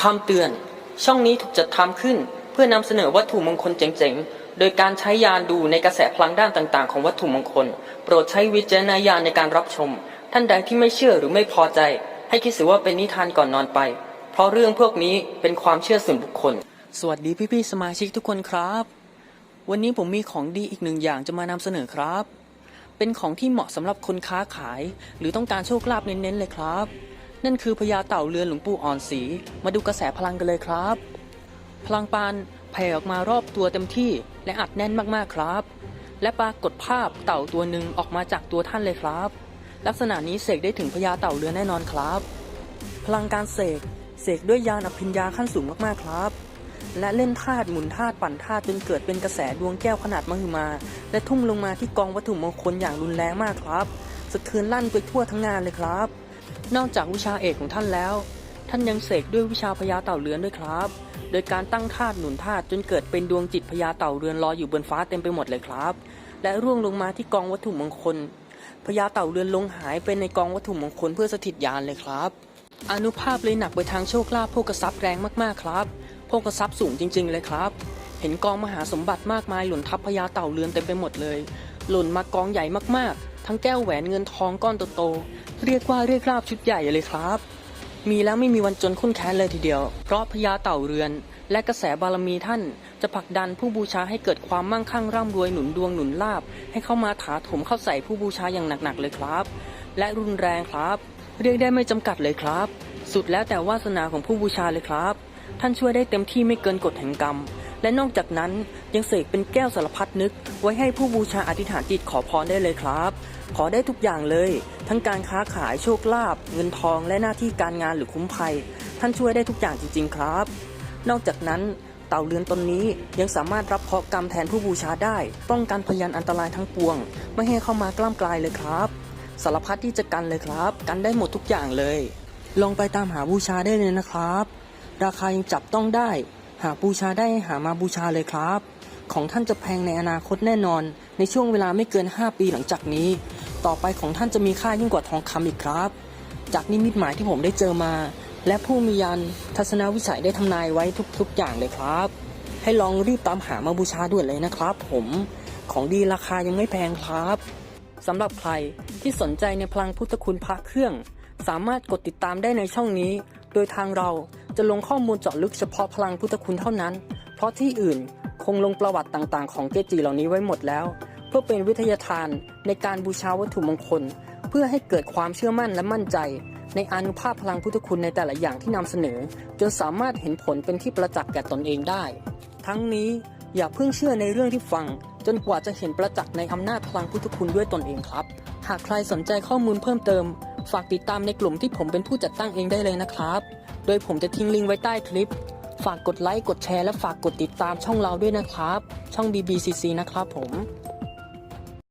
คำเตือน ช่องนี้ถูกจัดทำขึ้น เพื่อนำเสนอวัตถุมงคลเจ๋งๆ โดยการใช้ยานดูในกระแสพลังด้านต่างๆ ของวัตถุมงคล โปรดใช้วิจารณญาณในการรับชม ท่านใดที่ไม่เชื่อหรือไม่พอใจ ให้คิดเสียว่าเป็นนิทานก่อนนอนไป เพราะเรื่องพวกนี้เป็นความเชื่อส่วนบุคคล สวัสดีพี่ๆสมาชิกทุกคนครับ วันนี้ผมมีของดีอีกหนึ่งอย่างจะมานำเสนอครับ เป็นของที่เหมาะสำหรับคนค้าขาย หรือต้องการโชคลาภเน้นๆเลยครับ นั่นคือพญาเต่าเรือนหลวงปู่อ่อนศรีมาดูกระแสพลังกันเลยครับ พลังปานแผ่ออกมารอบตัวเต็มที่และอัดแน่นมากๆครับ และปรากฏภาพเต่าตัวหนึ่งออกมาจากตัวท่านเลยครับ ลักษณะนี้เสกได้ถึงพญาเต่าเรือนแน่นอนครับ พลังการเสกเสกด้วยยานอภิญญาขั้นสูงมากๆครับ และเล่นธาตุหมุนธาตุปั่นธาตุจนเกิดเป็นกระแสดวงแก้วขนาดมหึมา และทุ่มลงมาที่กองวัตถุมงคลอย่างรุนแรงมากครับสะเทือนลั่นไปทั่วทั้งงานเลยครับ นอกจากวิชาเอกของท่านแล้ว ท่านยังเสกด้วยวิชาพญาเต่าเรือนด้วยครับ โดยการตั้งธาตุหนุนธาตุจนเกิดเป็นดวงจิตพญาเต่าเรือนลอยอยู่บนฟ้าเต็มไปหมดเลยครับ และร่วงลงมาที่กองวัตถุมงคลพญาเต่าเรือนลงหายไปในกองวัตถุมงคลเพื่อสถิตยานเลยครับอนุภาพเลยหนักไปทางโชคลาภโภกทรัพย์แรงมากๆครับโภกทรัพย์สูงจริง ๆ เลยครับ เห็นกองมหาสมบัติมากมายหล่นทับพญาเต่าเรือนเต็มไปหมดเลย หล่นมากองใหญ่มากๆ ทั้งแก้วแหวนเงินทองก้อนโตๆเรียกว่าเรียกราบชุดใหญ่เลยครับ มีแล้วไม่มีวันจนคุ้นแค้นเลยทีเดียว เพราะพญาเต่าเรือน และกระแสบารมีท่าน จะผลักดันผู้บูชาให้เกิดความมั่งคั่งร่ำรวยหนุนดวงหนุนลาบ ให้เข้ามาถาถมเข้าใส่ผู้บูชาอย่างหนักๆเลยครับ และรุนแรงครับ เรียกได้ไม่จำกัดเลยครับ สุดแล้วแต่วาสนาของผู้บูชาเลยครับ ท่านช่วยได้เต็มที่ไม่เกินกฎแห่งกรรม และนอกจากนั้นยังเสกเป็นแก้วสารพัดนึก ไว้ให้ผู้บูชาอธิษฐานจิตขอพรได้เลยครับ ขอได้ทุกอย่างเลย ทั้งการค้าขายโชคลาภเงินทองและหน้าที่การงานหรือคุ้มภัย ท่านช่วยได้ทุกอย่างจริง ๆ ครับ นอกจากนั้นเต่าเรือนตนนี้ยังสามารถรับเคราะห์กรรมแทนผู้บูชาได้ ป้องกันพยานอันตรายทั้งปวง ไม่ให้เข้ามากล้ามกลายเลยครับ สารพัดที่จะกันเลยครับ กันได้หมดทุกอย่างเลย ลองไปตามหาบูชาได้เลยนะครับ ราคายังจับต้องได้ หาบูชาได้หามาบูชาเลยครับ ของท่านจะแพงในอนาคตแน่นอน ในช่วงเวลาไม่เกิน 5 ปีหลังจากนี้ ต่อไปของท่านจะมีค่ายิ่งกว่าทองคำอีกครับ จากนิมิตหมายที่ผมได้เจอมา และผู้มียันทัศนวิสัยได้ทำนายไว้ทุกๆอย่างเลยครับ ให้ลองรีบตามหามาบูชาด่วนเลยนะครับ ผมของดีราคายังไม่แพงครับสำหรับใครที่สนใจในพลังพุทธคุณพระเครื่อง สามารถกดติดตามได้ในช่องนี้ โดยทางเรา จะลงข้อมูลเจาะลึกเฉพาะพลังพุทธคุณเท่านั้น เพราะที่อื่นคงลงประวัติต่างๆ ของเกจิเหล่านี้ไว้หมดแล้ว เพื่อเป็นวิทยาทานในการบูชาวัตถุมงคล เพื่อให้เกิดความเชื่อมั่นและมั่นใจ ในอานุภาพพลังพุทธคุณในแต่ละอย่างที่นำเสนอ จนสามารถเห็นผลเป็นที่ประจักษ์แก่ตนเองได้ ทั้งนี้อย่าเพิ่งเชื่อในเรื่องที่ฟัง จนกว่าจะเห็นประจักษ์ในอำนาจพลังพุทธคุณด้วยตนเองครับากใครสนใจข้อมูลเพิ่มเติม ฝากติดตามในกลุ่มที่ผมเป็นผู้จัดตั้งเองได้เลยนะครับ โดยผมจะทิ้งลิงก์ไว้ใต้คลิป ฝากกดไลค์ กดแชร์ และฝากกดติดตามช่องเราด้วยนะครับ ช่อง BBCC นะครับผม